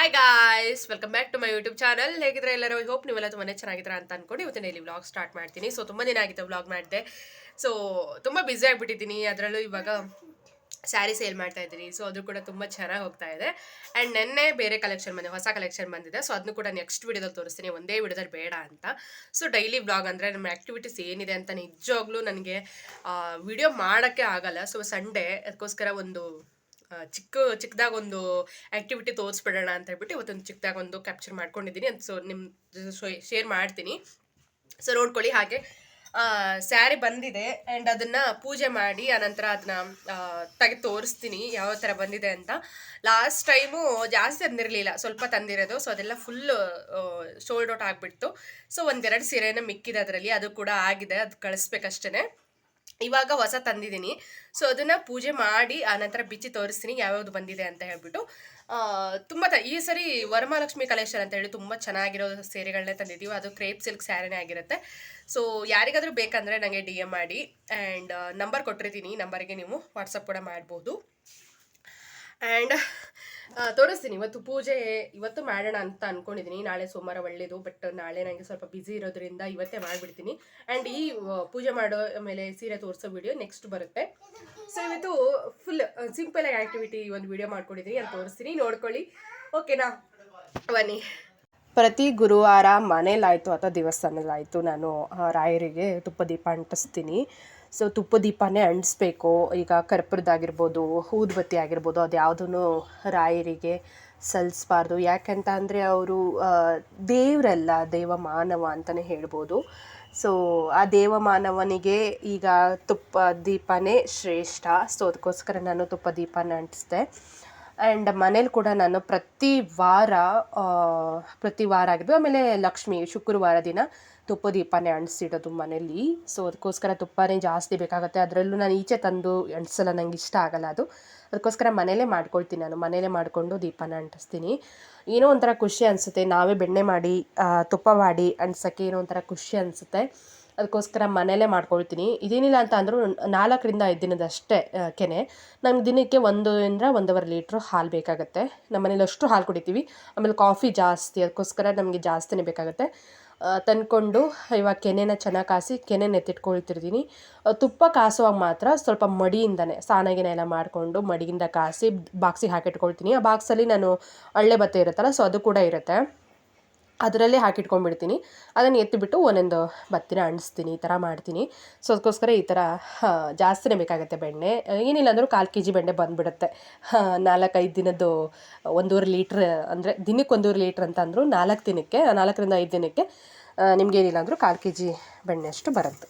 Hi guys welcome back to my YouTube channel ಹೇಗಿದ್ರೆ ಎಲ್ಲರೂ? Hope ನೀವೆಲ್ಲ ತುಂಬಾ ಚೆನ್ನಾಗಿದ್ದೀರಾ ಅಂತ ಅನ್ಕೊಂಡು ಇವತ್ತಿನ ಇಲ್ಲಿ ವ್ಲಾಗ್ ಸ್ಟಾರ್ಟ್ ಮಾಡ್ತೀನಿ. ಸೊ ತುಂಬ ದಿನ ಆಗಿತ್ತು ವ್ಲಾಗ್ ಮಾಡಿದೆ. ಸೊ ತುಂಬ ಬ್ಯುಸಿ ಆಗಿಬಿಟ್ಟಿದ್ದೀನಿ. ಅದರಲ್ಲೂ ಇವಾಗ ಸ್ಯಾರಿ ಸೇಲ್ ಮಾಡ್ತಾ ಇದ್ದೀನಿ. ಸೊ ಅದು ಕೂಡ ತುಂಬ ಚೆನ್ನಾಗಿ ಹೋಗ್ತಾ ಇದೆ. ಆ್ಯಂಡ್ ನೆನ್ನೆ ಬೇರೆ ಕಲೆಕ್ಷನ್ ಬಂದಿದೆ, ಹೊಸ ಕಲೆಕ್ಷನ್ ಬಂದಿದೆ. ಸೊ ಅದನ್ನು ಕೂಡ ನೆಕ್ಸ್ಟ್ ವಿಡಿಯೋದಲ್ಲಿ ತೋರಿಸ್ತೀನಿ. ಒಂದೇ ವಿಡಿಯೋದಲ್ಲಿ ಬೇಡ ಅಂತ. ಸೊ ಡೈಲಿ ವ್ಲಾಗ್ ಅಂದರೆ ನಮ್ಮ ಆ್ಯಕ್ಟಿವಿಟೀಸ್ ಏನಿದೆ ಅಂತ ನಿಜವಾಗ್ಲೂ ನನಗೆ ವಿಡಿಯೋ ಮಾಡೋಕ್ಕೆ ಆಗಲ್ಲ. ಸೊ ಸಂಡೇ ಅದಕ್ಕೋಸ್ಕರ ಒಂದು ಚಿಕ್ಕ ಚಿಕ್ಕದಾಗ ಒಂದು ಆಕ್ಟಿವಿಟಿ ತೋರಿಸ್ಬಿಡೋಣ ಅಂತ ಹೇಳ್ಬಿಟ್ಟು ಇವತ್ತೊಂದು ಚಿಕ್ಕದಾಗ ಒಂದು ಕ್ಯಾಪ್ಚರ್ ಮಾಡ್ಕೊಂಡಿದ್ದೀನಿ ಅದು ಸೊ ನಿಮ್ಮ ಶೇರ್ ಮಾಡ್ತೀನಿ. ಸೊ ನೋಡ್ಕೊಳ್ಳಿ ಹಾಗೆ ಸ್ಯಾರಿ ಬಂದಿದೆ ಆ್ಯಂಡ್ ಅದನ್ನು ಪೂಜೆ ಮಾಡಿ ಆನಂತರ ಅದನ್ನ ತೆಗೆದು ತೋರಿಸ್ತೀನಿ ಯಾವ ಥರ ಬಂದಿದೆ ಅಂತ. ಲಾಸ್ಟ್ ಟೈಮು ಜಾಸ್ತಿ ತಂದಿರಲಿಲ್ಲ, ಸ್ವಲ್ಪ ತಂದಿರೋದು. ಸೊ ಅದೆಲ್ಲ ಫುಲ್ ಶೋಲ್ಡ್ ಔಟ್ ಆಗಿಬಿಡ್ತು. ಸೊ ಒಂದೆರಡು ಸೀರೆನ ಮಿಕ್ಕಿದೆ ಅದರಲ್ಲಿ, ಅದು ಕೂಡ ಆಗಿದೆ, ಅದು ಕಳಿಸ್ಬೇಕಷ್ಟೇ ಇವಾಗ ಹೊಸ ತಂದಿದ್ದೀನಿ. ಸೊ ಅದನ್ನು ಪೂಜೆ ಮಾಡಿ ಆನಂತರ ಬಿಚ್ಚಿ ತೋರಿಸ್ತೀನಿ ಯಾವ್ಯಾವ್ದು ಬಂದಿದೆ ಅಂತ ಹೇಳ್ಬಿಟ್ಟು. ತುಂಬ ತ, ಈ ಸರಿ ವರಮಹಾಲಕ್ಷ್ಮಿ ಕಲೆಕ್ಷನ್ ಅಂತ ಹೇಳಿ ತುಂಬ ಚೆನ್ನಾಗಿರೋ ಸೀರೆಗಳನ್ನೇ ತಂದಿದ್ದೀವಿ ಅದು ಕ್ರೇಪ್ ಸಿಲ್ಕ್ ಸ್ಯಾರಿನೇ ಆಗಿರುತ್ತೆ. ಸೊ ಯಾರಿಗಾದರೂ ಬೇಕಂದರೆ ನನಗೆ ಡಿ ಎಂ ಮಾಡಿ. ಆ್ಯಂಡ್ ನಂಬರ್ ಕೊಟ್ಟಿರ್ತೀನಿ. ನಂಬರ್ಗೆ ನೀವು ವಾಟ್ಸಪ್ ಕೂಡ ಮಾಡ್ಬೋದು. ಆ್ಯಂಡ್ ತೋರಿಸ್ತೀನಿ. ಇವತ್ತು ಪೂಜೆ, ಇವತ್ತು ಮಾಡೋಣ ಅಂತ ಅನ್ಕೊಂಡಿದ್ದೀನಿ ನಾಳೆ ಸೋಮವಾರ ಒಳ್ಳೇದು, ಬಟ್ ನಾಳೆ ನನಗೆ ಸ್ವಲ್ಪ ಬ್ಯುಸಿ ಇರೋದ್ರಿಂದ ಇವತ್ತೇ ಮಾಡಿಬಿಡ್ತೀನಿ. ಆ್ಯಂಡ್ ಈ ಪೂಜೆ ಮಾಡೋ ಮೇಲೆ ಸೀರೆ ತೋರಿಸೋ ವಿಡಿಯೋ ನೆಕ್ಸ್ಟ್ ಬರುತ್ತೆ. ಸೊ ಇವತ್ತು ಫುಲ್ ಸಿಂಪಲ್ ಆಗಿ ಆ್ಯಕ್ಟಿವಿಟಿ ಒಂದು ವಿಡಿಯೋ ಮಾಡ್ಕೊಂಡಿದ್ದೀನಿ ಅದು ತೋರಿಸ್ತೀನಿ. ನೋಡ್ಕೊಳ್ಳಿ. ಓಕೆನಾ ಬನ್ನಿ. ಪ್ರತಿ ಗುರುವಾರ ಮನೇಲಾಯಿತು ಅಥವಾ ದೇವಸ್ಥಾನದಲ್ಲಾಯಿತು ನಾನು ರಾಯರಿಗೆ ತುಪ್ಪ ದೀಪ ಅಂಟಿಸ್ತೀನಿ. ಸೊ ತುಪ್ಪ ದೀಪನೇ ಅಂಟಿಸ್ಬೇಕು. ಈಗ ಕರ್ಪೂರದಾಗಿರ್ಬೋದು ಊದುಬತ್ತಿ ಆಗಿರ್ಬೋದು, ಅದು ಯಾವುದೂ ರಾಯರಿಗೆ ಸಲ್ಲಿಸ್ಬಾರ್ದು ಯಾಕಂತ ಅಂದರೆ ಅವರು ದೇವರಲ್ಲ, ದೇವ ಮಾನವ ಅಂತಲೇ ಹೇಳ್ಬೋದು. ಸೊ ಆ ದೇವ ಮಾನವನಿಗೆ ಈಗ ತುಪ್ಪ ದೀಪನೇ ಶ್ರೇಷ್ಠ. ಸೊ ಅದಕ್ಕೋಸ್ಕರ ನಾನು ತುಪ್ಪ ದೀಪನ ಅಂಟಿಸ್ದೆ. ಆ್ಯಂಡ್ ಮನೇಲಿ ಕೂಡ ನಾನು ಪ್ರತಿ ವಾರ ಪ್ರತಿ ವಾರ ಆಗಿರ್ಬೋದು, ಆಮೇಲೆ ಲಕ್ಷ್ಮಿ ಶುಕ್ರವಾರ ದಿನ ತುಪ್ಪ ದೀಪನೇ ಅಂಟಿಸಿಡೋದು ಮನೇಲಿ. ಸೊ ಅದಕ್ಕೋಸ್ಕರ ತುಪ್ಪನೇ ಜಾಸ್ತಿ ಬೇಕಾಗುತ್ತೆ. ಅದರಲ್ಲೂ ನಾನು ಈಚೆ ತಂದು ಅಂಟಿಸಲ್ಲ, ನಂಗೆ ಇಷ್ಟ ಆಗಲ್ಲ ಅದು. ಅದಕ್ಕೋಸ್ಕರ ಮನೇಲೇ ಮಾಡ್ಕೊಳ್ತೀನಿ ನಾನು. ಮನೇಲೇ ಮಾಡಿಕೊಂಡು ದೀಪನ ಅಂಟಿಸ್ತೀನಿ. ಏನೋ ಒಂಥರ ಖುಷಿ ಅನಿಸುತ್ತೆ. ನಾವೇ ಬೆಣ್ಣೆ ಮಾಡಿ ತುಪ್ಪ ಮಾಡಿ ಅಂಟಿಸೋಕ್ಕೆ ಏನೋ ಒಂಥರ ಖುಷಿ ಅನಿಸುತ್ತೆ. ಅದಕ್ಕೋಸ್ಕರ ಮನೆಯಲ್ಲೇ ಮಾಡ್ಕೊಳ್ತೀನಿ. ಇದೇನಿಲ್ಲ ಅಂತ ಅಂದರೂ ನಾಲ್ಕರಿಂದ ಐದು ದಿನದಷ್ಟೇ ಕೆನೆ. ನಮ್ಗೆ ದಿನಕ್ಕೆ ಒಂದು ಇಂದ ಒಂದೂವರೆ ಲೀಟ್ರ್ ಹಾಲು ಬೇಕಾಗುತ್ತೆ. ನಮ್ಮ ಮನೇಲಿ ಅಷ್ಟು ಹಾಲು ಕುಡಿತೀವಿ. ಆಮೇಲೆ ಕಾಫಿ ಜಾಸ್ತಿ, ಅದಕ್ಕೋಸ್ಕರ ನಮಗೆ ಜಾಸ್ತಿನೇ ಬೇಕಾಗುತ್ತೆ. ತಂದ್ಕೊಂಡು ಇವಾಗ ಕೆನೆನ ಚೆನ್ನಾಗಿ ಕಾಸಿ ಕೆನೆ ಎತ್ತಿಟ್ಕೊಳ್ತಿರ್ತೀನಿ ತುಪ್ಪ ಕಾಸುವಾಗ ಮಾತ್ರ ಸ್ವಲ್ಪ ಮಡಿಯಿಂದನೇ, ಸಾನಾಗಿನ ಎಲ್ಲ ಮಾಡಿಕೊಂಡು ಮಡಿಯಿಂದ ಕಾಸಿ ಬಾಕ್ಸಿಗೆ ಹಾಕಿಟ್ಕೊಳ್ತೀನಿ. ಆ ಬಾಕ್ಸಲ್ಲಿ ನಾನು ಅಳ್ಳೆ ಭತ್ತ ಇರುತ್ತಲ್ಲ, ಸೊ ಅದು ಕೂಡ ಇರುತ್ತೆ. ಅದರಲ್ಲೇ ಹಾಕಿಟ್ಕೊಂಡ್ಬಿಡ್ತೀನಿ. ಅದನ್ನು ಎತ್ತಿಬಿಟ್ಟು ಒಂದೊಂದು ಬತ್ತಿನ ಅಂಟಿಸ್ತೀನಿ, ಈ ಥರ ಮಾಡ್ತೀನಿ. ಸೊ ಅದಕ್ಕೋಸ್ಕರ ಈ ಥರ ಜಾಸ್ತಿನೇ ಬೇಕಾಗುತ್ತೆ ಬೆಣ್ಣೆ. ಏನಿಲ್ಲ ಅಂದರೂ ಕಾಲು ಕೆ ಜಿ ಬೆಣ್ಣೆ ಬಂದುಬಿಡುತ್ತೆ. ನಾಲ್ಕೈದು ದಿನದ್ದು ಒಂದೂವರೆ ಲೀಟ್ರ್ ಅಂದರೆ ದಿನಕ್ಕೆ ಒಂದೂವರೆ ಲೀಟ್ರ್ ಅಂತ ಅಂದರು ನಾಲ್ಕು ದಿನಕ್ಕೆ, ನಾಲ್ಕರಿಂದ ಐದು ದಿನಕ್ಕೆ ನಿಮಗೇನಿಲ್ಲ ಅಂದರೂ ಕಾಲು ಕೆ ಜಿ ಬೆಣ್ಣೆ ಅಷ್ಟು ಬರುತ್ತೆ.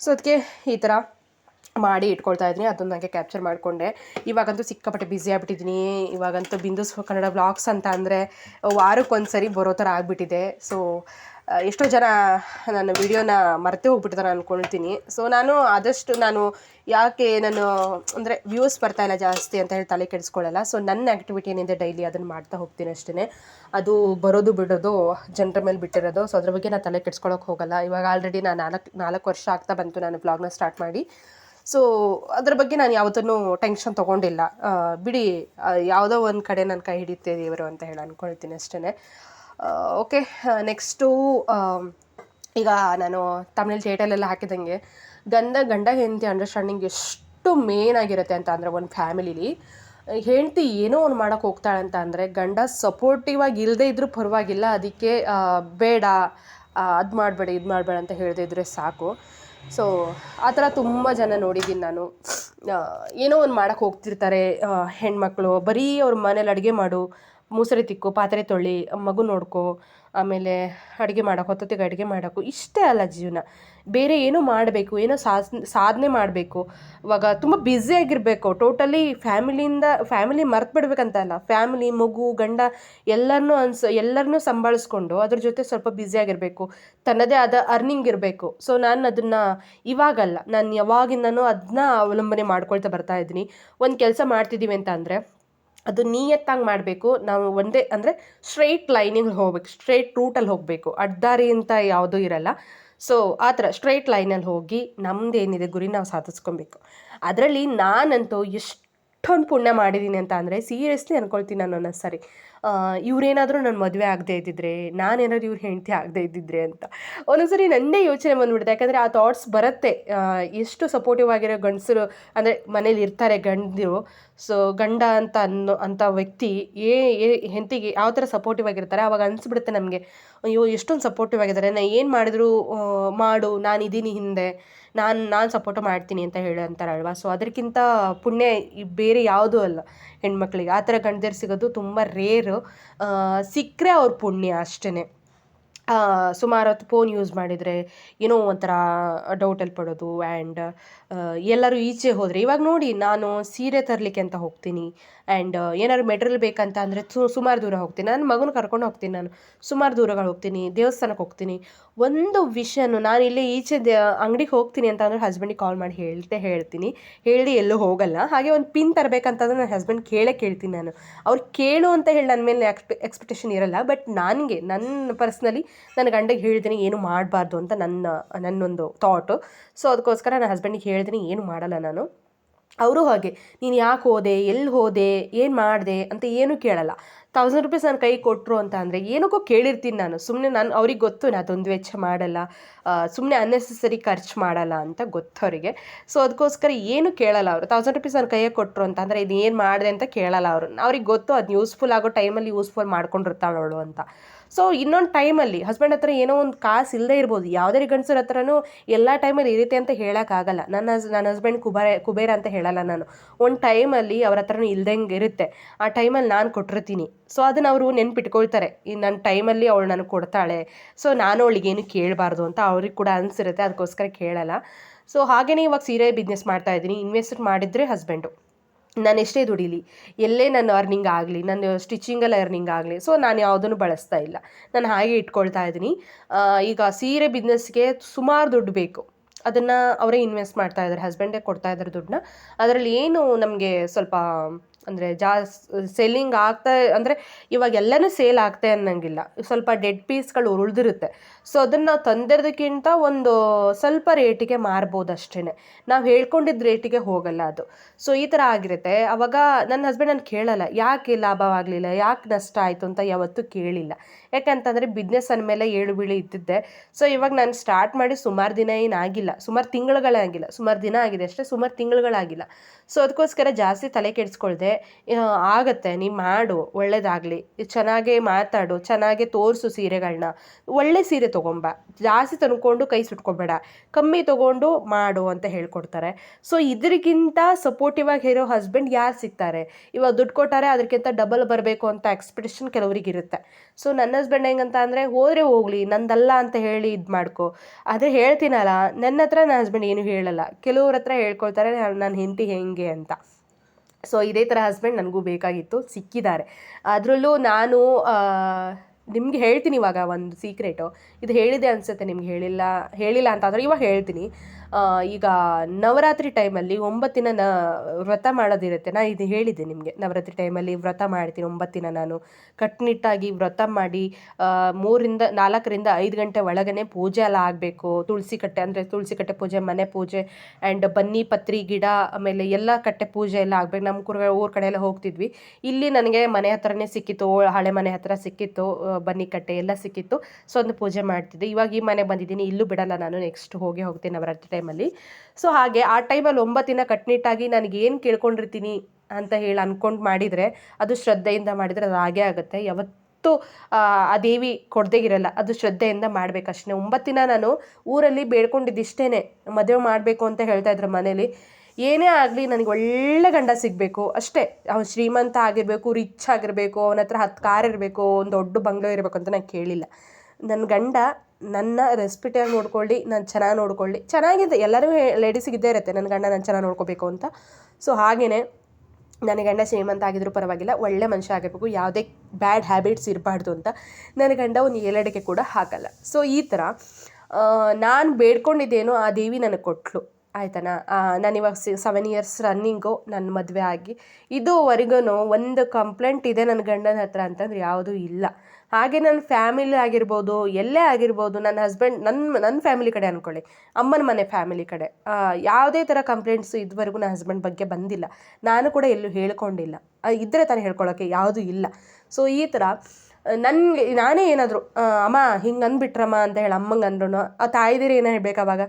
ಸೊ ಅದಕ್ಕೆ ಈ ಥರ ಮಾಡಿ ಇಟ್ಕೊಳ್ತಾ ಇದ್ದೀನಿ, ಅದನ್ನು ನನಗೆ ಕ್ಯಾಪ್ಚರ್ ಮಾಡಿಕೊಂಡೆ. ಇವಾಗಂತೂ ಸಿಕ್ಕಾಪಟ್ಟೆ ಬ್ಯುಸಿ ಆಗಿಬಿಟ್ಟಿದ್ದೀನಿ. ಇವಾಗಂತೂ ಬಿಂದುಸ್ ಕನ್ನಡ ವ್ಲಾಗ್ಸ್ ಅಂತ ಅಂದರೆ ವಾರಕ್ಕೊಂದು ಸರಿ ಬರೋ ಥರ ಆಗಿಬಿಟ್ಟಿದೆ. ಸೊ ಎಷ್ಟೋ ಜನ ನನ್ನ ವಿಡಿಯೋನ ಮರೆತೇ ಹೋಗ್ಬಿಟ್ಟಿದ್ದಾರೆ ಅಂದ್ಕೊಳ್ತೀನಿ ಸೊ ನಾನು ಆದಷ್ಟು ನಾನು ಯಾಕೆ ನಾನು, ಅಂದರೆ ವ್ಯೂಸ್ ಬರ್ತಾ ಇಲ್ಲ ಜಾಸ್ತಿ ಅಂತ ಹೇಳಿ ತಲೆ ಕೆಡಿಸ್ಕೊಳ್ಳಲ್ಲ. ಸೊ ನನ್ನ ಆ್ಯಕ್ಟಿವಿಟಿ ಏನಿದೆ ಡೈಲಿ ಅದನ್ನು ಮಾಡ್ತಾ ಹೋಗ್ತೀನಿ ಅಷ್ಟೇ ಅದು ಬರೋದು ಬಿಡೋದು, ಜನರ ಮೇಲೆ ಬಿಟ್ಟಿರೋದು. ಸೊ ಅದ್ರ ಬಗ್ಗೆ ನಾನು ತಲೆ ಕೆಡಿಸ್ಕೊಳ್ಳೋಕೆ ಹೋಗಲ್ಲ. ಇವಾಗ ಆಲ್ರೆಡಿ ನಾನು ನಾಲ್ಕು ನಾಲ್ಕು ವರ್ಷ ಆಗ್ತಾ ಬಂತು ನಾನು ವ್ಲಾಗ್ನ ಸ್ಟಾರ್ಟ್ ಮಾಡಿ. ಸೊ ಅದ್ರ ಬಗ್ಗೆ ನಾನು ಯಾವತ್ತೂ ಟೆನ್ಷನ್ ತೊಗೊಂಡಿಲ್ಲ. ಬಿಡಿ ಯಾವುದೋ ಒಂದು ಕಡೆ ನನ್ನ ಕೈ ಹಿಡಿತೆ ದೇವರು ಅಂತ ಹೇಳಿ ಅಂದ್ಕೊಳ್ತೀನಿ ಅಷ್ಟೇ ಓಕೆ ನೆಕ್ಸ್ಟು ಈಗ ನಾನು ತಮಿಳ್ ಥಿಯೇಟರ್ಲೆಲ್ಲ ಹಾಕಿದಂಗೆ ಗಂಡ ಗಂಡ, ಹೆಂಡತಿ ಅಂಡರ್ಸ್ಟ್ಯಾಂಡಿಂಗ್ ಎಷ್ಟು ಮೇನ್ ಆಗಿರುತ್ತೆ ಅಂತ ಅಂದರೆ ಒಂದು ಫ್ಯಾಮಿಲಿಲಿ ಹೆಂಡತಿ ಏನೋ ಒಂದು ಮಾಡೋಕೆ ಹೋಗ್ತಾಳೆ ಅಂತ ಅಂದರೆ ಗಂಡ ಸಪೋರ್ಟಿವ್ ಆಗಿ ಇಲ್ಲದೇ ಇದ್ರೂ ಪರವಾಗಿಲ್ಲ, ಅದಕ್ಕೆ ಬೇಡ ಅದು ಮಾಡಬೇಡ, ಇದು ಮಾಡಬೇಡ ಅಂತ ಹೇಳದೇ ಇದ್ರೆ ಸಾಕು. ಸೊ ಆ ಥರ ತುಂಬ ಜನ ನೋಡಿದ್ದೀನಿ ನಾನು. ಏನೋ ಒಂದು ಮಾಡೋಕ್ಕೆ ಹೋಗ್ತಿರ್ತಾರೆ ಹೆಣ್ಣುಮಕ್ಳು ಬರೀ ಅವ್ರ ಮನೇಲಿ ಅಡುಗೆ ಮಾಡು. ಮುಸರೆ ತಿಕ್ಕು, ಪಾತ್ರೆ ತೊಳಿ ಮಗು ನೋಡ್ಕೊ, ಆಮೇಲೆ ಅಡುಗೆ ಮಾಡೋಕೆ ಹೊತ್ತೊತ್ತಿಗೆ ಅಡುಗೆ ಮಾಡೋಕು ಇಷ್ಟೇ ಅಲ್ಲ ಜೀವನ. ಬೇರೆ ಏನೋ ಮಾಡಬೇಕು, ಏನೋ ಸಾಸ್, ಸಾಧನೆ ಮಾಡಬೇಕು. ಇವಾಗ ತುಂಬ ಬ್ಯುಸಿಯಾಗಿರಬೇಕು ಟೋಟಲಿ ಫ್ಯಾಮಿಲಿಯಿಂದ ಫ್ಯಾಮಿಲಿ ಮರ್ತು ಬಿಡ್ಬೇಕಂತ ಅಲ್ಲ. ಫ್ಯಾಮಿಲಿ ಮಗು, ಗಂಡ ಎಲ್ಲರನ್ನೂ ಅನ್ಸ್ ಎಲ್ಲರನ್ನೂ ಸಂಭಾಳಿಸ್ಕೊಂಡು ಅದ್ರ ಜೊತೆ ಸ್ವಲ್ಪ ಬ್ಯುಸಿಯಾಗಿರಬೇಕು ತನ್ನದೇ ಆದ ಅರ್ನಿಂಗ್ ಇರಬೇಕು. ಸೊ ನಾನು ಅದನ್ನು ಇವಾಗಲ್ಲ. ನಾನು ಯಾವಾಗಿಂದನೂ ಅದನ್ನ ಅವಲಂಬನೆ ಮಾಡ್ಕೊಳ್ತಾ ಬರ್ತಾ ಇದ್ದೀನಿ. ಒಂದು ಕೆಲಸ ಮಾಡ್ತಿದ್ದೀವಿ ಅಂತ ಅಂದರೆ ಅದು ನಿಯತ್ತಾಗಿ ಮಾಡಬೇಕು. ನಾವು ಒಂದೇ ಅಂದರೆ ಸ್ಟ್ರೈಟ್ ಲೈನಿಂಗ್ ಹೋಗ್ಬೇಕು. ಸ್ಟ್ರೈಟ್ ರೂಟಲ್ಲಿ ಹೋಗಬೇಕು. ಅಡ್ಡಾರಿ ಅಂತ ಯಾವುದೂ ಇರಲ್ಲ. ಸೊ ಆ ಥರ ಸ್ಟ್ರೈಟ್ ಲೈನಲ್ಲಿ ಹೋಗಿ ನಮ್ದು ಏನಿದೆ ಗುರಿ ನಾವು ಸಾಧಿಸ್ಕೊಬೇಕು. ಅದರಲ್ಲಿ ನಾನಂತೂ ಎಷ್ಟು ಎಷ್ಟೊಂದು ಪುಣ್ಯ ಮಾಡಿದ್ದೀನಿ ಅಂತ ಅಂದರೆ ಸೀರಿಯಸ್ಲಿ ಅಂದ್ಕೊಳ್ತೀನಿ ನಾನು ಸರಿ ಇವರೇನಾದರೂ ನನ್ನ ಮದುವೆ ಆಗದೆ ಇದ್ದಿದ್ರೆ, ನಾನೇನಾದ್ರು ಇವ್ರ ಹೆಂಡತಿ ಆಗದೆ ಇದ್ದಿದ್ರೆ ಅಂತ. ಒಂದೊಂದು ಸರಿ ನನ್ನೇ ಯೋಚನೆ ಬಂದ್ಬಿಡುತ್ತೆ. ಯಾಕಂದರೆ ಆ ಥಾಟ್ಸ್ ಬರುತ್ತೆ. ಎಷ್ಟು ಸಪೋರ್ಟಿವ್ ಆಗಿರೋ ಗಂಡಸರು, ಅಂದರೆ ಮನೇಲಿ ಇರ್ತಾರೆ ಗಂಡರು. ಸೊ ಗಂಡ ಅಂತ ಅನ್ನೋ ಅಂಥ ವ್ಯಕ್ತಿ ಏ ಹೆಂಡತಿಗೆ ಯಾವ ಥರ ಸಪೋರ್ಟಿವ್ ಆಗಿರ್ತಾರೆ, ಅವಾಗ ಅನಿಸ್ಬಿಡುತ್ತೆ ನಮಗೆ, ಅಯ್ಯೋ, ಎಷ್ಟೊಂದು ಸಪೋರ್ಟಿವ್ ಆಗಿದ್ದಾರೆ. ನಾನು ಏನು ಮಾಡಿದ್ರು ಮಾಡು. ನಾನು ಇದ್ದೀನಿ ಹಿಂದೆ. ನಾನು ನಾನು ಸಪೋರ್ಟ್ ಮಾಡ್ತೀನಿ ಅಂತ ಹೇಳಿ ಅಂತಾರಲ್ವಾ ಸೊ ಅದಕ್ಕಿಂತ ಪುಣ್ಯ ಬೇರೆ ಯಾವುದೂ ಅಲ್ಲ. ಹೆಣ್ಮಕ್ಳಿಗೆ. ಆ ಥರ ಗಂಡದಿರು ಸಿಗೋದು ತುಂಬ ರೇರು. ಸಿಕ್ಕರೆ ಅವ್ರ ಪುಣ್ಯ ಅಷ್ಟೇ ಸುಮಾರು ಹೊತ್ತು ಫೋನ್ ಯೂಸ್ ಮಾಡಿದರೆ ಏನೋ ಒಂಥರ ಡೌಟಲ್ಲಿ ಪಡೋದು ಆ್ಯಂಡ್ ಎಲ್ಲರೂ ಈಚೆ ಹೋದರೆ. ಇವಾಗ ನೋಡಿ, ನಾನು ಸೀರೆ ತರಲಿಕ್ಕೆ ಅಂತ ಹೋಗ್ತೀನಿ. ಆ್ಯಂಡ್ ಏನಾದ್ರು ಮೆಟ್ರಲ್ ಬೇಕಂತ ಅಂದರೆ ಸುಮಾರು ದೂರ ಹೋಗ್ತೀನಿ. ನನ್ನ ಮಗನ ಕರ್ಕೊಂಡು ಹೋಗ್ತೀನಿ ನಾನು. ಸುಮಾರು ದೂರಗಳು ಹೋಗ್ತೀನಿ, ದೇವಸ್ಥಾನಕ್ಕೆ ಹೋಗ್ತೀನಿ. ಒಂದು ವಿಷಯನೂ ನಾನು ಇಲ್ಲೇ ಈಚೆ ಅಂಗಡಿಗೆ ಹೋಗ್ತೀನಿ ಅಂತ ಅಂದರೆ ಹಸ್ಬೆಂಡಿಗೆ ಕಾಲ್ ಮಾಡಿ ಹೇಳ್ತೆ ಹೇಳ್ತೀನಿ. ಹೇಳಿ ಎಲ್ಲೂ ಹೋಗಲ್ಲ. ಹಾಗೆ ಒಂದು ಪಿನ್ ತರಬೇಕಂತಂದ್ರೆ ನನ್ನ ಹಸ್ಬೆಂಡ್ ಕೇಳೇ ಕೇಳ್ತೀನಿ ನಾನು. ಅವ್ರು ಕೇಳು ಅಂತ ಹೇಳಿ ನನ್ನ ಮೇಲೆ ಎಕ್ಸ್ಪೆ ಎಕ್ಸ್ಪೆಕ್ಟೇಷನ್ ಇರಲ್ಲ. ಬಟ್ ನನಗೆ, ನನ್ನ ಪರ್ಸ್ನಲಿ ನನ್ನ ಗಂಡಗೆ ಹೇಳ್ತೀನಿ ಏನು ಮಾಡಬಾರ್ದು ಅಂತ ನನ್ನ, ನನ್ನೊಂದು ಥಾಟು ಸೊ ಅದಕ್ಕೋಸ್ಕರ ನನ್ನ ಹಸ್ಬೆಂಡಿಗೆ ಹೇಳ್ತೀನಿ ಏನು ಮಾಡಲ್ಲ ನಾನು. ಅವರು ಹಾಗೆ, ನೀನು ಯಾಕೆ ಹೋದೆ ಎಲ್ಲಿ ಹೋದೆ, ಏನು ಮಾಡಿದೆ ಅಂತ ಏನೂ ಕೇಳಲ್ಲ. ತೌಸಂಡ್ ರುಪೀಸ್ ನನ್ನ ಕೈ ಕೊಟ್ಟರು ಅಂತ ಅಂದರೆ ಏನಕ್ಕೋ ಕೇಳಿರ್ತೀನಿ ನಾನು. ಸುಮ್ಮನೆ ನಾನು, ಅವ್ರಿಗೆ ಗೊತ್ತು, ನಾನು ಅದೊಂದು ವೆಚ್ಚ ಮಾಡಲ್ಲ ಸುಮ್ಮನೆ ಅನ್ನೆಸೆಸರಿ ಖರ್ಚು ಮಾಡಲ್ಲ ಅಂತ ಗೊತ್ತು ಅವರಿಗೆ. ಸೊ ಅದಕ್ಕೋಸ್ಕರ ಏನು ಕೇಳಲ್ಲ ಅವರು. ತೌಸಂಡ್ ರುಪೀಸ್ ನನ್ನ ಕೈಯಾಗ ಕೊಟ್ಟರು ಅಂತ ಅಂದರೆ ಇದು ಏನು ಮಾಡಿದೆ ಅಂತ ಕೇಳಲ್ಲ ಅವರು. ಅವ್ರಿಗೆ ಗೊತ್ತು, ಅದು ಯೂಸ್ಫುಲ್ ಆಗೋ ಟೈಮಲ್ಲಿ ಯೂಸ್ಫುಲ್ ಮಾಡ್ಕೊಂಡಿರ್ತಾಳೆ ಅವಳು ಅಂತ. ಸೊ ಇನ್ನೊಂದು ಟೈಮಲ್ಲಿ ಹಸ್ಬೆಂಡ್ ಹತ್ರ ಏನೋ ಒಂದು ಕಾಸು ಇಲ್ಲದೆ ಇರ್ಬೋದು. ಯಾವುದೇ ಗಂಡಸರ ಹತ್ರನೂ ಎಲ್ಲ ಟೈಮಲ್ಲಿ ಇರುತ್ತೆ ಅಂತ ಹೇಳೋಕ್ಕಾಗಲ್ಲ ನನ್ನ ಹಸ್ ನನ್ನ ಹಸ್ಬೆಂಡ್ ಕುಬೇರ ಕುಬೇರ ಅಂತ ಹೇಳಲ್ಲ ನಾನು. ಒಂದು ಟೈಮಲ್ಲಿ ಅವ್ರ ಹತ್ರನೂ ಇಲ್ದಂಗೆ ಇರುತ್ತೆ. ಆ ಟೈಮಲ್ಲಿ ನಾನು ಕೊಟ್ಟಿರ್ತೀನಿ. ಸೊ ಅದನ್ನು ಅವರು ನೆನ್ಪಿಟ್ಕೊಳ್ತಾರೆ. ಈ ನನ್ನ ಟೈಮಲ್ಲಿ ಅವಳು ನನಗೆ ಕೊಡ್ತಾಳೆ. ಸೊ ನಾನು ಅವಳಿಗೇನು ಕೇಳಬಾರ್ದು ಅಂತ ಅವ್ರಿಗೆ ಕೂಡ ಅನಿಸಿರುತ್ತೆ. ಅದಕ್ಕೋಸ್ಕರ ಕೇಳಲ್ಲ. ಸೊ ಹಾಗೆಯೇ ಇವಾಗ ಸೀರೆ ಬಿಸ್ನೆಸ್ ಮಾಡ್ತಾ ಇದ್ದೀನಿ. ಇನ್ವೆಸ್ಟ್ ಮಾಡಿದರೆ ಹಸ್ಬೆಂಡು ನಾನು ಎಷ್ಟೇ ದುಡೀಲಿ, ಎಲ್ಲೇ ನನ್ನ ಅರ್ನಿಂಗ್ ಆಗಲಿ, ನನ್ನ ಸ್ಟಿಚಿಂಗಲ್ಲಿ ಅರ್ನಿಂಗ್ ಆಗಲಿ ಸೊ ನಾನು ಯಾವುದನ್ನು ಬಳಸ್ತಾ ಇಲ್ಲ. ನಾನು ಹಾಗೆ ಇಟ್ಕೊಳ್ತಾ ಇದ್ದೀನಿ. ಈಗ ಸೀರೆ ಬಿಸ್ನೆಸ್ಗೆ ಸುಮಾರು ದುಡ್ಡು ಬೇಕು. ಅದನ್ನು ಅವರೇ ಇನ್ವೆಸ್ಟ್ ಮಾಡ್ತಾ ಇದ್ದಾರೆ ಹಸ್ಬೆಂಡೇ ಕೊಡ್ತಾ ಇದ್ದಾರೆ ದುಡ್ಡನ್ನ. ಅದರಲ್ಲಿ ಏನು ನಮಗೆ ಸ್ವಲ್ಪ, ಅಂದರೆ ಜಾಸ್ ಸೆಲ್ಲಿಂಗ್ ಆಗ್ತಾ, ಅಂದರೆ ಇವಾಗ ಎಲ್ಲನೂ ಸೇಲ್ ಆಗ್ತಾ ಅನ್ನಂಗಿಲ್ಲ. ಸ್ವಲ್ಪ ಡೆಡ್ ಪೀಸ್ಗಳು ಉಳಿದಿರುತ್ತೆ. ಸೊ ಅದನ್ನು ನಾವು ತಂದಿರೋದಕ್ಕಿಂತ ಒಂದು ಸ್ವಲ್ಪ ರೇಟಿಗೆ ಮಾರ್ಬೋದು ಅಷ್ಟೇ ನಾವು ಹೇಳ್ಕೊಂಡಿದ್ದ ರೇಟಿಗೆ ಹೋಗಲ್ಲ ಅದು. ಸೊ ಈ ಥರ ಆಗಿರುತ್ತೆ. ಅವಾಗ ನನ್ನ ಹಸ್ಬೆಂಡ್ ನಾನು ಕೇಳಲ್ಲ, ಯಾಕೆ ಲಾಭವಾಗಲಿಲ್ಲ? ಯಾಕೆ ನಷ್ಟ ಆಯಿತು? ಅಂತ ಯಾವತ್ತೂ ಕೇಳಿಲ್ಲ. ಯಾಕಂತಂದರೆ ಬಿಸ್ನೆಸ್ ಅಂದಮೇಲೆ ಏಳು ಬೀಳು ಇದ್ದಿದ್ದೆ. ಸೊ ಇವಾಗ ನಾನು ಸ್ಟಾರ್ಟ್ ಮಾಡಿ ಸುಮಾರು ದಿನ ಏನಾಗಿಲ್ಲ ಸುಮಾರು ತಿಂಗಳುಗಳಾಗಿಲ್ಲ ಸುಮಾರು ದಿನ ಆಗಿದೆ ಅಷ್ಟೇ, ಸುಮಾರು ತಿಂಗಳುಗಳಾಗಿಲ್ಲ ಸೊ ಅದಕ್ಕೋಸ್ಕರ ಜಾಸ್ತಿ ತಲೆ ಕೆಡಿಸ್ಕೊಳ್ದೆ. ಆಗತ್ತೆ, ನೀ ಮಾಡು, ಒಳ್ಳೇದಾಗಲಿ. ಚೆನ್ನಾಗೇ ಮಾತಾಡು, ಚೆನ್ನಾಗೇ ತೋರಿಸು ಸೀರೆಗಳನ್ನ ಒಳ್ಳೆ ಸೀರೆ ತೊಗೊಂಬ, ಜಾಸ್ತಿ ತಂದ್ಕೊಂಡು ಕೈ ಸುಟ್ಕೊಬೇಡ, ಕಮ್ಮಿ ತೊಗೊಂಡು ಮಾಡು ಅಂತ ಹೇಳ್ಕೊಡ್ತಾರೆ. ಸೊ ಇದಕ್ಕಿಂತ ಸಪೋರ್ಟಿವ್ ಆಗಿ ಇರೋ ಹಸ್ಬೆಂಡ್ ಯಾರು ಸಿಗ್ತಾರೆ? ಇವಾಗ ದುಡ್ಡು ಕೊಟ್ಟಾರೆ ಅದಕ್ಕಿಂತ ಡಬಲ್ ಬರಬೇಕು ಅಂತ ಎಕ್ಸ್ಪೆಕ್ಟೇಷನ್ ಕೆಲವರಿಗೆ ಇರುತ್ತೆ ಸೊ ನನ್ನ ಹಸ್ಬೆಂಡ್ ಹೆಂಗಂತ ಅಂದರೆ, ಹೋದರೆ ಹೋಗಲಿ, ನಂದಲ್ಲ ಅಂತ ಹೇಳಿ ಇದು ಮಾಡ್ಕೊ. ಆದರೆ ಹೇಳ್ತೀನಲ್ಲ, ನನ್ನ ಹತ್ರ ನನ್ನ ಹಸ್ಬೆಂಡ್ ಏನು ಹೇಳಲ್ಲ. ಕೆಲವ್ರ ಹತ್ರ ಹೇಳ್ಕೊಳ್ತಾರೆ ನನ್ನ ಹೆಂಡತಿ ಹೆಂಗೆ ಅಂತ. ಸೊ ಇದೇ ಥರ ಹಸ್ಬೆಂಡ್ ನನಗೂ ಬೇಕಾಗಿತ್ತು, ಸಿಕ್ಕಿದ್ದಾರೆ. ಅದರಲ್ಲೂ ನಾನು ನಿಮ್ಗೆ ಹೇಳ್ತೀನಿ ಇವಾಗ ಒಂದು ಸೀಕ್ರೆಟು ಇದು ಹೇಳಿದೆ ಅನಿಸುತ್ತೆ ನಿಮ್ಗೆ ಹೇಳಿಲ್ಲ ಹೇಳಿಲ್ಲ ಅಂತ ಆದರೆ ಇವಾಗ ಹೇಳ್ತೀನಿ. ಈಗ ನವರಾತ್ರಿ ಟೈಮಲ್ಲಿ ಒಂಬತ್ತಿನ ನ, ವ್ರತ ಮಾಡೋದಿರುತ್ತೆ. ನಾನು ಇದು ಹೇಳಿದೆ ನಿಮಗೆ. ನವರಾತ್ರಿ ಟೈಮಲ್ಲಿ ವ್ರತ ಮಾಡ್ತೀನಿ ಒಂಬತ್ತಿನ ನಾನು. ಕಟ್ಟುನಿಟ್ಟಾಗಿ ವ್ರತ ಮಾಡಿ ಮೂರಿಂದ, ನಾಲ್ಕರಿಂದ ಐದು ಗಂಟೆ ಒಳಗನೆ ಪೂಜೆ ಎಲ್ಲ ಆಗಬೇಕು. ತುಳಸಿ ಕಟ್ಟೆ, ಅಂದರೆ ತುಳಸಿ ಕಟ್ಟೆ ಪೂಜೆ, ಮನೆ ಪೂಜೆ ಆ್ಯಂಡ್ ಬನ್ನಿ, ಪತ್ರಿ, ಗಿಡ, ಆಮೇಲೆ ಎಲ್ಲ ಕಟ್ಟೆ ಪೂಜೆ ಎಲ್ಲ ಆಗಬೇಕು. ನಮ್ಮ ಕುರ್ಗ, ಊರ ಕಡೆ ಎಲ್ಲ ಹೋಗ್ತಿದ್ವಿ. ಇಲ್ಲಿ ನನಗೆ ಮನೆ ಹತ್ರನೇ ಸಿಕ್ಕಿತ್ತು, ಹಳೆ ಮನೆ ಹತ್ರ ಸಿಕ್ಕಿತ್ತು ಬನ್ನಿ ಕಟ್ಟೆ ಎಲ್ಲ ಸಿಕ್ಕಿತ್ತು. ಸೊ ಒಂದು ಪೂಜೆ ಮಾಡ್ತಿದ್ದೆ. ಇವಾಗ ಈ ಮನೆ ಬಂದಿದ್ದೀನಿ. ಇಲ್ಲೂ ಬಿಡಲ್ಲ ನಾನು. ನೆಕ್ಸ್ಟ್ ಹೋಗಿ ಹೋಗ್ತೀನಿ ನವರಾತ್ರಿ ಟೈಮಲ್ಲಿ. ಸೊ ಹಾಗೆ ಆ ಟೈಮಲ್ಲಿ ಒಂಬತ್ತಿನ ಕಟ್ನಿಟ್ಟಾಗಿ ನನಗೆ ಏನು ಕೇಳ್ಕೊಂಡಿರ್ತೀನಿ ಅಂತ ಹೇಳಿ ಅಂದ್ಕೊಂಡು ಮಾಡಿದರೆ, ಅದು ಶ್ರದ್ಧೆಯಿಂದ ಮಾಡಿದರೆ ಅದು ಹಾಗೆ ಆಗುತ್ತೆ. ಯಾವತ್ತೂ, ಆ ದೇವಿ ಕೊಡದೇ ಇರಲ್ಲ, ಅದು ಶ್ರದ್ಧೆಯಿಂದ ಮಾಡಬೇಕಷ್ಟೇ ಒಂಬತ್ತಿನ ನಾನು ಊರಲ್ಲಿ ಬೇಡ್ಕೊಂಡಿದ್ದಿಷ್ಟೇ ಮದುವೆ ಮಾಡಬೇಕು ಅಂತ ಹೇಳ್ತಾ ಇದ್ರು ಮನೇಲಿ. ಏನೇ ಆಗಲಿ ನನಗೆ ಒಳ್ಳೆ ಗಂಡ ಸಿಗಬೇಕು. ಅಷ್ಟೇ, ಅವ್ನು ಶ್ರೀಮಂತ ಆಗಿರಬೇಕು, ರಿಚ್ ಆಗಿರಬೇಕು, ಅವನ ಹತ್ರ ಹತ್ತು ಕಾರ್ ಇರಬೇಕು, ಒಂದು ದೊಡ್ಡ ಬಂಗ್ಲೋ ಇರಬೇಕು ಅಂತ ನಾನು ಕೇಳಿಲ್ಲ. ನನ್ನ ಗಂಡ ನನ್ನ ರೆಸ್ಪೆಕ್ಟಾಗಿ ನೋಡ್ಕೊಳ್ಳಿ, ನಾನು ಚೆನ್ನಾಗಿ ನೋಡ್ಕೊಳ್ಳಿ. ಚೆನ್ನಾಗಿದೆ, ಎಲ್ಲರೂ ಲೇಡೀಸಿಗೆ ಇದ್ದೇ ಇರುತ್ತೆ. ನನ್ನ ಗಂಡ ನಾನು ಚೆನ್ನಾಗಿ ನೋಡ್ಕೋಬೇಕು ಅಂತ. ಸೊ ಹಾಗೆಯೇ ನನ್ನ ಗಂಡ ಶ್ರೀಮಂತ ಆಗಿದ್ರು ಪರವಾಗಿಲ್ಲ, ಒಳ್ಳೆ ಮನುಷ್ಯ ಆಗಿರಬೇಕು ಯಾವುದೇ ಬ್ಯಾಡ್ ಹ್ಯಾಬಿಟ್ಸ್ ಇರಬಾರ್ದು ಅಂತ ನನ್ನ ಗಂಡ ಒಂದು ಏಲಡಿಕೆ ಕೂಡ ಹಾಕಲ್ಲ. ಸೊ ಈ ಥರ ನಾನು ಬೇಡ್ಕೊಂಡಿದ್ದೇನೋ ಆ ದೇವಿ ನನಗೆ ಕೊಟ್ಲು. ಆಯ್ತಾನಾ? ನಾನಿವಾಗ ಸಿ ಸೆವೆನ್ ಇಯರ್ಸ್ ರನ್ನಿಂಗು ನನ್ನ ಮದುವೆ ಆಗಿ. ಇದುವರೆಗೂ ಒಂದು ಕಂಪ್ಲೇಂಟ್ ಇದೆ ನನ್ನ ಗಂಡನ ಹತ್ರ ಅಂತಂದ್ರೆ ಯಾವುದೂ ಇಲ್ಲ. ಹಾಗೆ ನನ್ನ ಫ್ಯಾಮಿಲಿ ಆಗಿರ್ಬೋದು, ಎಲ್ಲೇ ಆಗಿರ್ಬೋದು, ನನ್ನ ಹಸ್ಬೆಂಡ್ ನನ್ನ ನನ್ನ ಫ್ಯಾಮಿಲಿ ಕಡೆ ಅಂದ್ಕೊಳ್ಳಿ ಅಮ್ಮನ ಮನೆ ಫ್ಯಾಮಿಲಿ ಕಡೆ. ಯಾವುದೇ ಥರ ಕಂಪ್ಲೇಂಟ್ಸ್ ಇದುವರೆಗೂ ನನ್ನ ಹಸ್ಬೆಂಡ್ ಬಗ್ಗೆ ಬಂದಿಲ್ಲ. ನಾನು ಕೂಡ ಎಲ್ಲೂ ಹೇಳ್ಕೊಂಡಿಲ್ಲ. ಇದ್ದರೆ ತಾನೇ ಹೇಳ್ಕೊಳ್ಳೋಕ್ಕೆ ಯಾವುದೂ ಇಲ್ಲ. ಸೊ ಈ ಥರ ನನಗೆ, ನಾನೇ ಏನಾದರೂ ಅಮ್ಮ, ಹಿಂಗೆ ಅಂದ್ಬಿಟ್ರಮ್ಮ ಅಂತ ಹೇಳಿ ಅಮ್ಮಂಗೆ ಅಂದ್ರೂ ಆ ತಾಯಿದಿರು ಏನೋ ಹೇಳ್ಬೇಕು ಅವಾಗ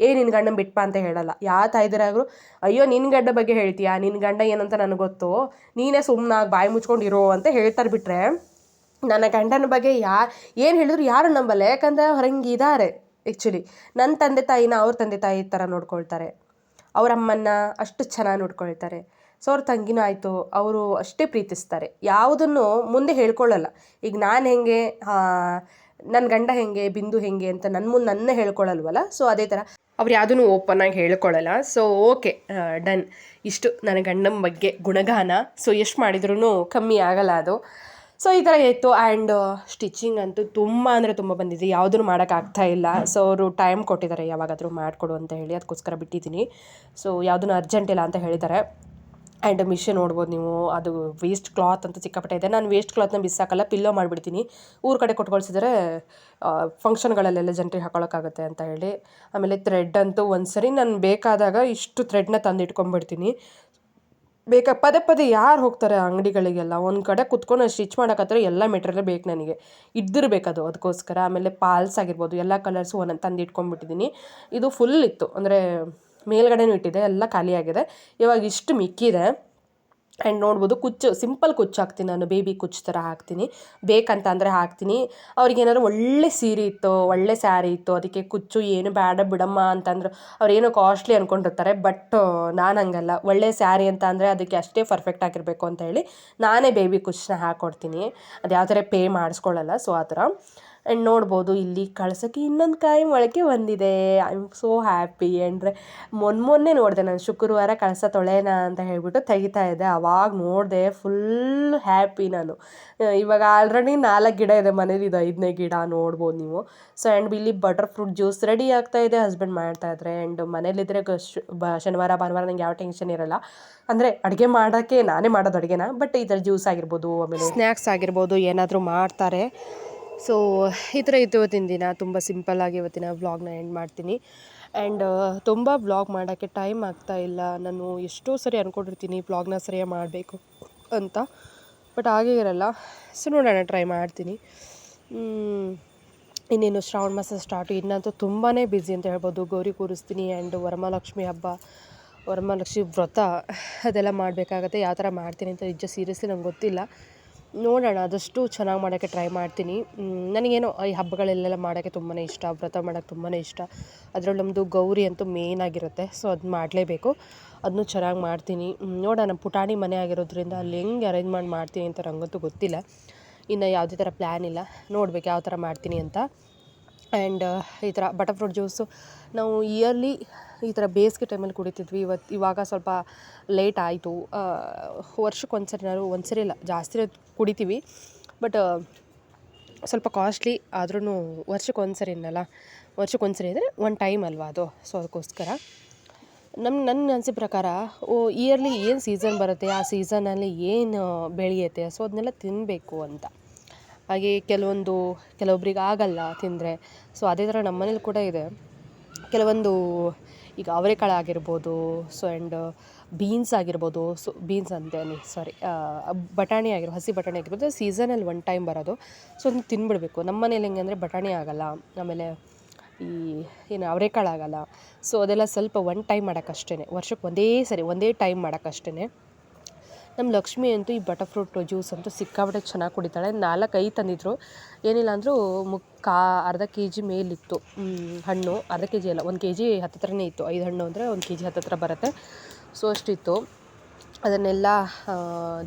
ಏ ನಿನ್ನ ಗಂಡನ ಬಿಟ್ಪ ಅಂತ ಹೇಳಲ್ಲ. ಯಾವ ತಾಯಿದಿರಾದರೂ, ಅಯ್ಯೋ ನಿನ್ನ ಗಂಡ ಬಗ್ಗೆ ಹೇಳ್ತೀಯಾ? ನಿನ್ನ ಗಂಡ ಏನಂತ ನನಗೆ ಗೊತ್ತು. ನೀನೇ ಸುಮ್ಮನಾಗಿ ಬಾಯಿ ಮುಚ್ಕೊಂಡಿರೋ ಅಂತ ಹೇಳ್ತಾರೆ ಬಿಟ್ರೆ ನನ್ನ ಗಂಡನ ಬಗ್ಗೆ ಯಾ, ಏನು ಹೇಳಿದ್ರು ಯಾರು ನಂಬಲ್ಲ. ಯಾಕಂದ್ರೆ ಹೊರಂಗೆ ಇದ್ದಾರೆ ಆ್ಯಕ್ಚುಲಿ ನನ್ನ ತಂದೆ ತಾಯಿನ ಅವ್ರ ತಂದೆ ತಾಯಿ ಥರ ನೋಡ್ಕೊಳ್ತಾರೆ. ಅವ್ರ ಅಮ್ಮನ್ನ ಅಷ್ಟು ಚೆನ್ನಾಗಿ ನೋಡ್ಕೊಳ್ತಾರೆ. ಸೊ ಅವ್ರ ತಂಗಿನೂ ಆಯಿತು, ಅವರು ಅಷ್ಟೇ ಪ್ರೀತಿಸ್ತಾರೆ. ಯಾವುದನ್ನು ಮುಂದೆ ಹೇಳ್ಕೊಳ್ಳಲ್ಲ. ಈಗ ನಾನು ಹೆಂಗೆ ನನ್ನ ಗಂಡ ಹೆಂಗೆ, ಬಿಂದು ಹೆಂಗೆ ಅಂತ ನನ್ನ ಮುಂದೆ ನನ್ನ ಹೇಳ್ಕೊಳ್ಳಲ್ವಲ್ಲ ಸೊ ಅದೇ ಥರ ಅವ್ರು ಯಾವುದನ್ನು ಓಪನ್ ಆಗಿ ಹೇಳ್ಕೊಳ್ಳಲ್ಲ ಸೊ ಓಕೆ ಡನ್ ಇಷ್ಟು ನನ್ನ ಗಂಡನ ಬಗ್ಗೆ ಗುಣಗಾನ. ಸೊ ಎಷ್ಟು ಮಾಡಿದ್ರೂ ಕಮ್ಮಿ ಆಗಲ್ಲ ಅದು. ಸೊ ಈ ಥರ ಇತ್ತು. ಆ್ಯಂಡ್ ಸ್ಟಿಚಿಂಗ್ ಅಂತೂ ತುಂಬ ಅಂದರೆ ತುಂಬ ಬಂದಿದೆ. ಯಾವುದನ್ನು ಮಾಡೋಕ್ಕಾಗ್ತಾ ಇಲ್ಲ. ಸೊ ಅವರು ಟೈಮ್ ಕೊಟ್ಟಿದ್ದಾರೆ ಯಾವಾಗಾದರೂ ಮಾಡಿಕೊಡು ಅಂತ ಹೇಳಿ. ಅದಕ್ಕೋಸ್ಕರ ಬಿಟ್ಟಿದ್ದೀನಿ. ಸೊ ಯಾವುದನ್ನು ಅರ್ಜೆಂಟ್ ಇಲ್ಲ ಅಂತ ಹೇಳಿದ್ದಾರೆ. ಆ್ಯಂಡ್ ಮಿಷನ್ ನೋಡ್ಬೋದು ನೀವು. ಅದು ವೇಸ್ಟ್ ಕ್ಲಾತ್ ಅಂತ ಸಿಕ್ಕಾಪಟ್ಟೆ ಇದೆ. ನಾನು ವೇಸ್ಟ್ ಕ್ಲಾತ್ನ ಬಿಸಾಕಲ್ಲ ಪಿಲ್ಲೋ ಮಾಡಿಬಿಡ್ತೀನಿ. ಊರ ಕಡೆ ಕೊಟ್ಕೊಳ್ಸಿದ್ರೆ ಫಂಕ್ಷನ್ಗಳಲ್ಲೆಲ್ಲ ಜನರಿಗೆ ಹಾಕೊಳ್ಳೋಕ್ಕಾಗುತ್ತೆ ಅಂತ ಹೇಳಿ. ಆಮೇಲೆ ಥ್ರೆಡ್ ಅಂತೂ ಒಂದು ಸರಿ ನಾನು ಬೇಕಾದಾಗ ಇಷ್ಟು ಥ್ರೆಡ್ನ ತಂದು ಇಟ್ಕೊಂಡ್ಬಿಡ್ತೀನಿ ಬೇಕಾ ಪದೇ ಪದೇ ಯಾರು ಹೋಗ್ತಾರೆ ಅಂಗಡಿಗಳಿಗೆಲ್ಲ? ಒಂದು ಕಡೆ ಕುತ್ಕೊಂಡು ಸ್ಟಿಚ್ ಮಾಡೋಕ್ಕಾದ್ರೆ ಎಲ್ಲ ಮೆಟೀರಿಯಲ್ ಬೇಕು ನನಗೆ. ಇದ್ದಿರಬೇಕದು ಅದಕ್ಕೋಸ್ಕರ ಆಮೇಲೆ ಪಾಲ್ಸ್ ಆಗಿರ್ಬೋದು, ಎಲ್ಲ ಕಲರ್ಸು ಒಂದೊಂದು ತಂದು ಇಟ್ಕೊಂಡ್ಬಿಟ್ಟಿದ್ದೀನಿ ಇದು ಫುಲ್ ಇತ್ತು. ಅಂದರೆ ಮೇಲ್ಗಡೆನೂ ಇಟ್ಟಿದೆ, ಎಲ್ಲ ಖಾಲಿಯಾಗಿದೆ. ಇವಾಗ ಇಷ್ಟು ಮಿಕ್ಕಿದೆ. ಆ್ಯಂಡ್ ನೋಡ್ಬೋದು ಕುಚ್ಚು, ಸಿಂಪಲ್ ಕುಚ್ಚು ಹಾಕ್ತೀನಿ ನಾನು, ಬೇಬಿ ಕುಚ್ಚು ಥರ ಹಾಕ್ತೀನಿ. ಬೇಕಂತ ಅಂದರೆ ಹಾಕ್ತೀನಿ ಅವ್ರಿಗೇನಾದ್ರು ಒಳ್ಳೆ ಸೀರೆ ಇತ್ತು, ಒಳ್ಳೆ ಸ್ಯಾರಿ ಇತ್ತು, ಅದಕ್ಕೆ ಕುಚ್ಚು ಏನು ಬೇಡ ಬಿಡಮ್ಮ ಅಂತಂದ್ರೆ ಅವ್ರೇನೋ ಕಾಸ್ಟ್ಲಿ ಅಂದ್ಕೊಂಡಿರ್ತಾರೆ ಬಟ್ ನಾನು ಹಂಗಲ್ಲ. ಒಳ್ಳೆ ಸ್ಯಾರಿ ಅಂತ ಅಂದರೆ ಅದಕ್ಕೆ ಅಷ್ಟೇ ಪರ್ಫೆಕ್ಟ್ ಆಗಿರಬೇಕು ಅಂತ ಹೇಳಿ ನಾನೇ ಬೇಬಿ ಕುಚ್ಚನ್ನ ಹಾಕ್ಕೊಡ್ತೀನಿ ಅದು ಯಾವ ಥರ ಪೇ ಮಾಡಿಸ್ಕೊಳ್ಳಲ್ಲ ಸೊ ಆ ಥರ. ಆ್ಯಂಡ್ ನೋಡ್ಬೋದು, ಇಲ್ಲಿ ಕಳ್ಸೋಕ್ಕೆ ಇನ್ನೊಂದು ಕಾಯಿ ಮೊಳಕೆ ಬಂದಿದೆ. ಐ ಆಮ್ ಸೋ ಹ್ಯಾಪಿ ಅಂದರೆ ಮೊನ್ನೆ ಮೊನ್ನೆ ನೋಡಿದೆ ನಾನು, ಶುಕ್ರವಾರ ಕಳಸ ತೊಳೆಯೋಣ ಅಂತ ಹೇಳ್ಬಿಟ್ಟು ತೆಗಿತಾ ಇದ್ದೆ. ಅವಾಗ ನೋಡಿದೆ ಫುಲ್ ಹ್ಯಾಪಿ ನಾನು. ಇವಾಗ ಆಲ್ರೆಡಿ ನಾಲ್ಕು ಗಿಡ ಇದೆ ಮನೇಲಿ, ಇದು ಐದನೇ ಗಿಡ ನೋಡ್ಬೋದು ನೀವು. ಸೊ ಆ್ಯಂಡ್ ಇಲ್ಲಿ ಬಟರ್ ಫ್ರೂಟ್ ಜ್ಯೂಸ್ ರೆಡಿ ಆಗ್ತಾ ಇದೆ ಹಸ್ಬೆಂಡ್ ಮಾಡ್ತಾ ಇದ್ದಾರೆ ಆ್ಯಂಡ್ ಮನೇಲಿದ್ದರೆ ಶನಿವಾರ, ಭಾನುವಾರ ನಂಗೆ ಯಾವ ಟೆನ್ಷನ್ ಇರಲ್ಲ. ಅಂದರೆ ಅಡುಗೆ ಮಾಡೋಕ್ಕೆ ನಾನೇ ಮಾಡೋದು ಅಡುಗೆನ? ಬಟ್ ಥರ ಜ್ಯೂಸ್ ಆಗಿರ್ಬೋದು, ಆಮೇಲೆ ಸ್ನ್ಯಾಕ್ಸ್ ಆಗಿರ್ಬೋದು, ಏನಾದರೂ ಮಾಡ್ತಾರೆ. ಸೊ ಈ ಥರ ಇತ್ತು ಇವತ್ತಿನ ದಿನ ತುಂಬ ಸಿಂಪಲ್ಲಾಗಿ ಇವತ್ತಿನ ವ್ಲಾಗ್ನ ಎಂಡ್ ಮಾಡ್ತೀನಿ. ಆ್ಯಂಡ್ ತುಂಬ ವ್ಲಾಗ್ ಮಾಡೋಕ್ಕೆ ಟೈಮ್ ಆಗ್ತಾ ಇಲ್ಲ. ನಾನು ಎಷ್ಟೋ ಸರಿ ಅಂದ್ಕೊಂಡಿರ್ತೀನಿ ವ್ಲಾಗ್ನ ಸರಿಯಾಗಿ ಮಾಡಬೇಕು ಅಂತ. ಬಟ್ ಹಾಗೇ ಇರಲ್ಲ. ಸೊ ನೋಡೋಣ ಟ್ರೈ ಮಾಡ್ತೀನಿ. ಇನ್ನೇನು ಶ್ರಾವಣ ಮಾಸ ಸ್ಟಾರ್ಟು ಇನ್ನಂತೂ ತುಂಬಾ ಬ್ಯುಸಿ ಅಂತ ಹೇಳ್ಬೋದು. ಗೌರಿ ಕೂರಿಸ್ತೀನಿ ಆ್ಯಂಡ್ ವರಮಹಾಲಕ್ಷ್ಮಿ ಹಬ್ಬ, ವರಮಹಾಲಕ್ಷ್ಮಿ ವ್ರತ ಅದೆಲ್ಲ ಮಾಡಬೇಕಾಗತ್ತೆ. ಯಾವ ಥರ ಮಾಡ್ತೀನಿ ಅಂತ ನಿಜ ಸೀರಿಯಸ್ಲಿ ನಂಗೆ ಗೊತ್ತಿಲ್ಲ. ನೋಡೋಣ ಆದಷ್ಟು ಚೆನ್ನಾಗಿ ಮಾಡೋಕ್ಕೆ ಟ್ರೈ ಮಾಡ್ತೀನಿ. ನನಗೇನು ಈ ಹಬ್ಬಗಳಲ್ಲೆಲ್ಲ ಮಾಡೋಕ್ಕೆ ತುಂಬಾ ಇಷ್ಟ, ವ್ರತ ಮಾಡೋಕ್ಕೆ ತುಂಬಾ ಇಷ್ಟ. ಅದರಲ್ಲಿ ನಮ್ಮದು ಗೌರಿ ಅಂತೂ ಮೇನ್ ಆಗಿರುತ್ತೆ ಸೊ ಅದು ಮಾಡಲೇಬೇಕು. ಅದನ್ನು ಚೆನ್ನಾಗಿ ಮಾಡ್ತೀನಿ. ನೋಡೋಣ, ಪುಟಾಣಿ ಮನೆ ಆಗಿರೋದ್ರಿಂದ ಅಲ್ಲಿ ಹೆಂಗೆ ಅರೇಂಜ್ ಮಾಡಿ, ಮಾಡ್ತೀನಿ ಅಂತ ನಂಗಂತೂ ಗೊತ್ತಿಲ್ಲ. ಇನ್ನು ಯಾವುದೇ ಥರ ಪ್ಲ್ಯಾನ್ ಇಲ್ಲ. ನೋಡ್ಬೇಕು ಯಾವ ಥರ ಮಾಡ್ತೀನಿ ಅಂತ. ಆ್ಯಂಡ್ ಈ ಥರ ಬಟರ್ ಫ್ರೂಟ್ ಜ್ಯೂಸು ನಾವು ಇಯರ್ಲಿ ಈ ಥರ ಬೇಸಿಗೆ ಟೈಮಲ್ಲಿ ಕುಡಿತಿದ್ವಿ. ಇವತ್ತು ಇವಾಗ ಸ್ವಲ್ಪ ಲೇಟ್ ಆಯಿತು. ವರ್ಷಕ್ಕೆ ಒಂದು ಸರಿನಾದ್ರು ಒಂದು ಸರಿ ಇಲ್ಲ, ಜಾಸ್ತಿ ಕುಡಿತೀವಿ. ಬಟ್ ಸ್ವಲ್ಪ ಕಾಸ್ಟ್ಲಿ ಆದ್ರೂ ವರ್ಷಕ್ಕೆ ಒಂದು ಇನ್ನಲ್ಲ ವರ್ಷಕ್ಕೆ ಒಂದು ಸರಿ ಅಂದರೆ ಒಂದು ಟೈಮ್ ಅಲ್ವಾ ಅದು. ಸೊ ಅದಕ್ಕೋಸ್ಕರ. ನಮ್ಮ ನನ್ನ ಅನಿಸಿದ ಪ್ರಕಾರ, ಓ ಇಯರ್ಲಿ ಏನು ಸೀಸನ್ ಬರುತ್ತೆ, ಆ ಸೀಸನಲ್ಲಿ ಏನು ಬೆಳೆಯುತ್ತೆ ಸೊ ಅದನ್ನೆಲ್ಲ ತಿನ್ನಬೇಕು ಅಂತ. ಹಾಗೆ ಕೆಲವೊಂದು, ಕೆಲವೊಬ್ರಿಗೆ ಆಗಲ್ಲ ತಿಂದರೆ. ಸೊ ಅದೇ ಥರ ನಮ್ಮ ಮನೇಲಿ ಕೂಡ ಇದೆ. ಕೆಲವೊಂದು ಈಗ ಅವರೆಕಾಳು ಆಗಿರ್ಬೋದು ಸೊ ಆ್ಯಂಡ್ ಬೀನ್ಸ್ ಆಗಿರ್ಬೋದು ಸೊ ಬೀನ್ಸ್ ಅಂತೇನೆ ಸಾರಿ ಬಟಾಣಿ ಆಗಿರೋ ಹಸಿ ಬಟಾಣಿ ಆಗಿರ್ಬೋದು ಸೀಸನಲ್ಲಿ ಒನ್ ಟೈಮ್ ಬರೋದು. ಸೊ ಅದನ್ನ ತಿನ್ಬಿಡಬೇಕು. ನಮ್ಮ ಮನೇಲಿ ಹೆಂಗೆ ಅಂದರೆ ಬಟಾಣಿ ಆಗಲ್ಲ, ಆಮೇಲೆ ಈ, ಏನು ಅವರೆಕಾಳು ಆಗಲ್ಲ. ಸೊ ಅದೆಲ್ಲ ಸ್ವಲ್ಪ ಒನ್ ಟೈಮ್ ಮಾಡೋಕ್ಕಷ್ಟೇ ವರ್ಷಕ್ಕೆ ಒಂದೇ ಸರಿ, ಒಂದೇ ಟೈಮ್ ಮಾಡೋಕ್ಕಷ್ಟೇ ನಮ್ಮ ಲಕ್ಷ್ಮಿ ಅಂತೂ ಈ ಬಟರ್ ಫ್ರೂಟ್ ಜ್ಯೂಸ್ ಅಂತೂ ಸಿಕ್ಕಾಪಟ್ಟೆ ಚೆನ್ನಾಗಿ ಕುಡಿತಾಳೆ. ನಾಲ್ಕು ಐದು ತಂದಿದ್ರು. ಏನಿಲ್ಲ ಅಂದರೂ ಮುಕ್ಕಾ ಅರ್ಧ ಕೆ ಜಿ ಮೇಲಿತ್ತು ಹಣ್ಣು. ಅರ್ಧ ಕೆ ಜಿ ಅಲ್ಲ, ಒಂದು ಕೆ ಜಿ ಹತ್ತತ್ರನೇ ಇತ್ತು. ಐದು ಹಣ್ಣು ಅಂದರೆ ಒಂದು ಕೆ ಜಿ ಹತ್ತತ್ರ ಬರುತ್ತೆ. ಸೊ ಅಷ್ಟಿತ್ತು. ಅದನ್ನೆಲ್ಲ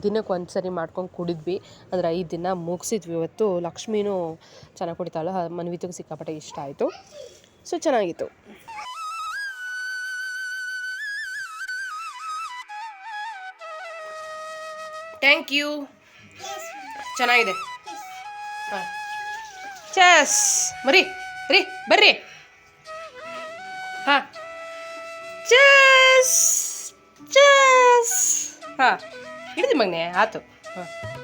ದಿನಕ್ಕೆ ಒಂದು ಸರಿ ಮಾಡ್ಕೊಂಡು ಕುಡಿದ್ವಿ. ಅಂದರೆ ಐದು ದಿನ ಮುಗಿಸಿದ್ವಿ. ಇವತ್ತು ಲಕ್ಷ್ಮಿನೂ ಚೆನ್ನಾಗಿ ಕುಡಿತಾಳೆ. ಮನ್ವಿತಿಗೂ ಸಿಕ್ಕಾಪಟ್ಟೆ ಇಷ್ಟ ಆಯಿತು. ಸೊ ಚೆನ್ನಾಗಿತ್ತು. ಥ್ಯಾಂಕ್ ಯು ಚೆನ್ನಾಗಿದೆ. ಹಾಂ. ಚೆಸ್ ಮರಿ ರೀ ಬರ್ರಿ. ಹಾಂ. ಚಸ್ ಚಸ್ ಹಾಂ. ಹಿಡಿದು ಮಗ್ನೆ ಆತು. ಹಾಂ.